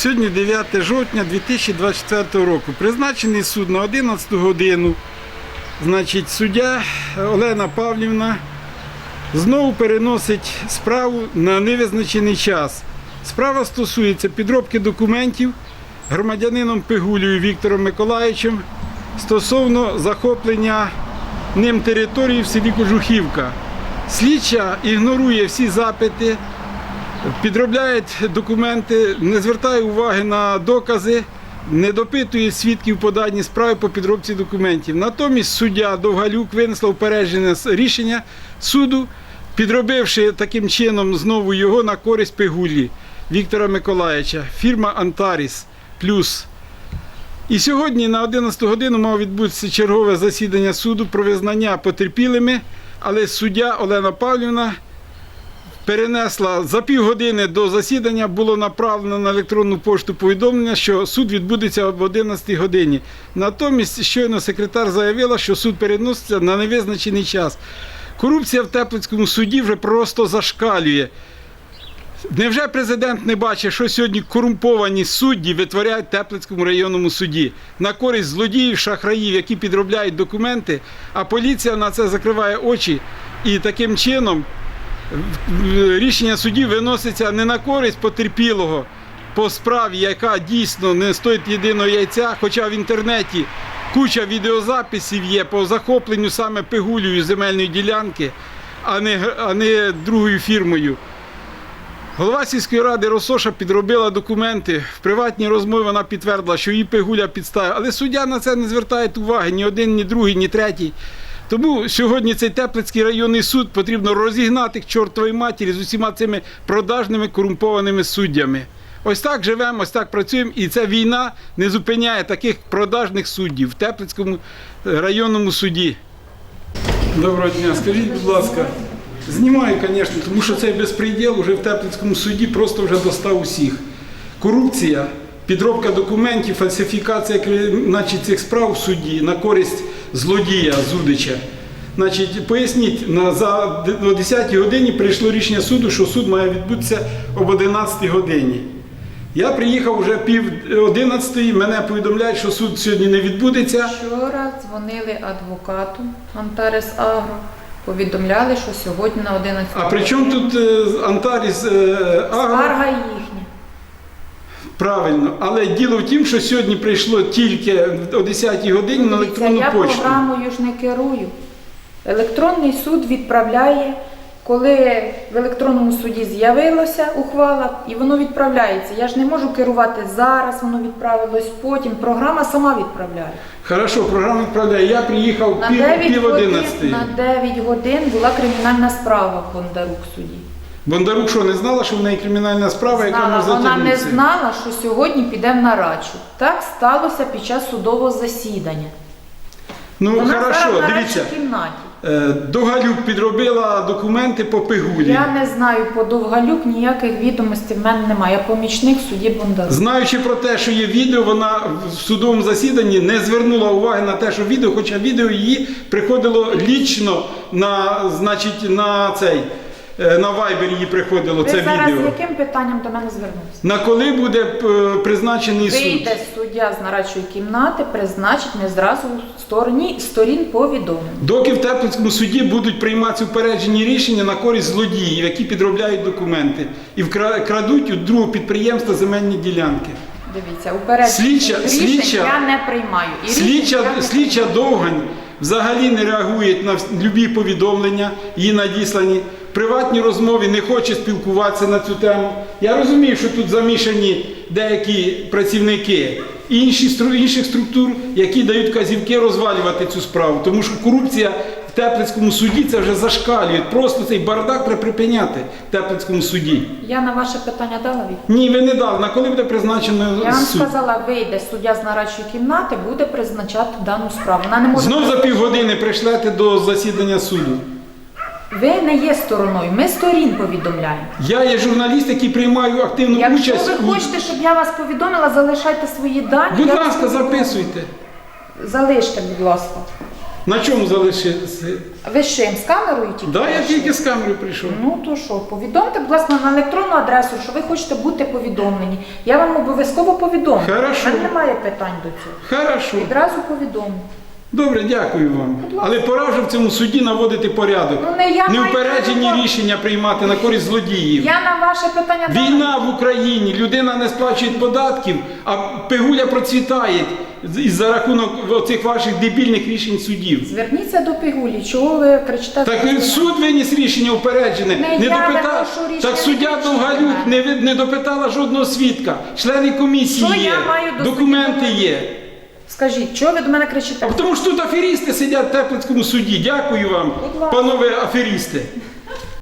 Сьогодні 9 жовтня 2024 року. Призначений суд на 11 годину. Значить, суддя Олена Павлівна знову переносить справу на невизначений час. Справа стосується підробки документів громадянином Пигулею Віктором Миколаївичем стосовно захоплення ним території в селі Кожухівка. Слідча ігнорує всі запити, підробляє документи, не звертає уваги на докази, не допитує свідків по даній справі по підробці документів. Натомість суддя Довгалюк винесла упереджене рішення суду, підробивши таким чином знову його на користь Пигулі Віктора Миколаївича. Фірма Антаріс Плюс. І сьогодні на 11 годину мав відбутися чергове засідання суду про визнання потерпілими, але суддя Олена Павлівна перенесла за півгодини до засідання, було направлено на електронну пошту повідомлення, що суд відбудеться об 11 годині. Натомість щойно секретар заявила, що суд переноситься на невизначений час. Корупція в Теплицькому суді вже просто зашкалює. Невже президент не бачить, що сьогодні корумповані судді витворяють в Теплицькому районному суді на користь злодіїв, шахраїв, які підробляють документи, а поліція на це закриває очі і таким чином рішення судів виноситься не на користь потерпілого по справі, яка дійсно не стоїть єдиного яйця, хоча в інтернеті куча відеозаписів є по захопленню саме пигулею земельної ділянки, а не, а не другою фірмою. Голова сільської ради Росоша підробила документи. В приватній розмові вона підтвердила, що її пигуля підставила. Але суддя на це не звертає уваги ні один, ні другий, ні третій. Тому сьогодні цей Теплицький районний суд потрібно розігнати к чортовій матері з усіма цими продажними корумпованими суддями. Ось так живемо, ось так працюємо, і ця війна не зупиняє таких продажних суддів в Теплицькому е, районному суді. Доброго дня, скажіть, будь ласка. Знімаю, звісно, тому що цей безпреділ вже в Теплицькому суді просто вже достав усіх. Корупція, підробка документів, фальсифікація значить, цих справ в суді на користь злодія Зудича. Значить, поясніть, на, за, о 10 годині прийшло рішення суду, що суд має відбутися об 11 годині. Я приїхав вже пів 11, мене повідомляють, що суд сьогодні не відбудеться. Вчора дзвонили адвокату Антарес Агро, повідомляли, що сьогодні на 11 А при чому тут е, Антаріс е, Агро? Скарга їхня. Правильно, але діло в тім, що сьогодні прийшло тільки о 10-й годині на електронну я почту. програмою ж не керую. Електронний суд відправляє, коли в електронному суді з'явилася ухвала, і воно відправляється. Я ж не можу керувати зараз, воно відправилось потім. Програма сама відправляє. Хорошо, програма відправляє. Я приїхав На пів, 9, пів годин, одинадцятої. на 9 годин була кримінальна справа в Бондарук суді. Бондарук що не знала, що в неї кримінальна справа, яка Знала, може вона не затягнутися? знала, що сьогодні піде в нарадчу. Так сталося під час судового засідання. Ну Вона зараз хорошо, в дивіться. нарадчій кімнаті. Е, Догалюк підробила документи по Пигулі. Я не знаю по Довгалюк, ніяких відомостей в мене немає. Я помічник судді Бондарук. Знаючи про те, що є відео, вона в судовому засіданні не звернула уваги на те, що відео, хоча відео її приходило лічно на, значить, на цей, на Viber її приходило Ви це зараз відео. яким питанням до мене звернулися? На коли буде е, призначений суд? Вийде суддя з нарадчої кімнати, призначить не зразу стороні, сторін повідомлення. Доки в Теплицькому суді будуть прийматися упереджені рішення на користь злодіїв, які підробляють документи і вкра- крадуть у другого підприємства земельні ділянки. Дивіться, упередження Слідча- рішень слідча- я не приймаю. І рішень Слідча, я не слідча приймаю. Довгань взагалі не реагує на вс- любі повідомлення, її надіслані. Приватній розмові не хоче спілкуватися на цю тему. Я розумію, що тут замішані деякі працівники інших структур, які дають казівки розвалювати цю справу. Тому що корупція в Теплицькому суді це вже зашкалює. Просто цей бардак треба припиняти в Теплицькому суді. Я на ваше питання дала відповідь. Ні, ви не дали. На коли буде призначено Я вам суд? сказала, вийде суддя з нарадчої кімнати, буде призначати дану справу. Вона не може Знов за півгодини прийшлете до засідання суду. Ви не є стороною. Ми сторін повідомляємо. Я є журналіст, який приймаю активну Якщо участь. ви у- хочете, щоб я вас повідомила, залишайте свої дані. Будь я вас ласка, повідомлю. записуйте. Залиште, будь ласка. На чому залишився? Ви з чим? З камерою тільки? Да, я прийшли? тільки з камери прийшов. Ну то що, повідомте, будь ласка, на електронну адресу, що ви хочете бути повідомлені. Я вам обов'язково повідомлю. Хорошо. У мене немає питань до цього. Хорошо. Відразу повідомлю. Добре, дякую вам. Але пора вже в цьому суді наводити порядок. Ну, не я маю Неупереджені право. рішення приймати на користь злодіїв. Я на ваше питання Війна в Україні, людина не сплачує податків, а пигуля процвітає з- із-за рахунок оцих ваших дебільних рішень судів. Зверніться до Пігулі, чого ви кричите? Так суд виніс рішення упереджене. Не я виношу рішення, Так суддя не Довгалюк не, ви- не допитала жодного свідка. Члени комісії Що є, я маю до документи судді є. Скажіть, чого ви до мене кричите? А тому що тут аферісти сидять в Теплицькому суді. Дякую вам, Будь ласка. панове аферісти.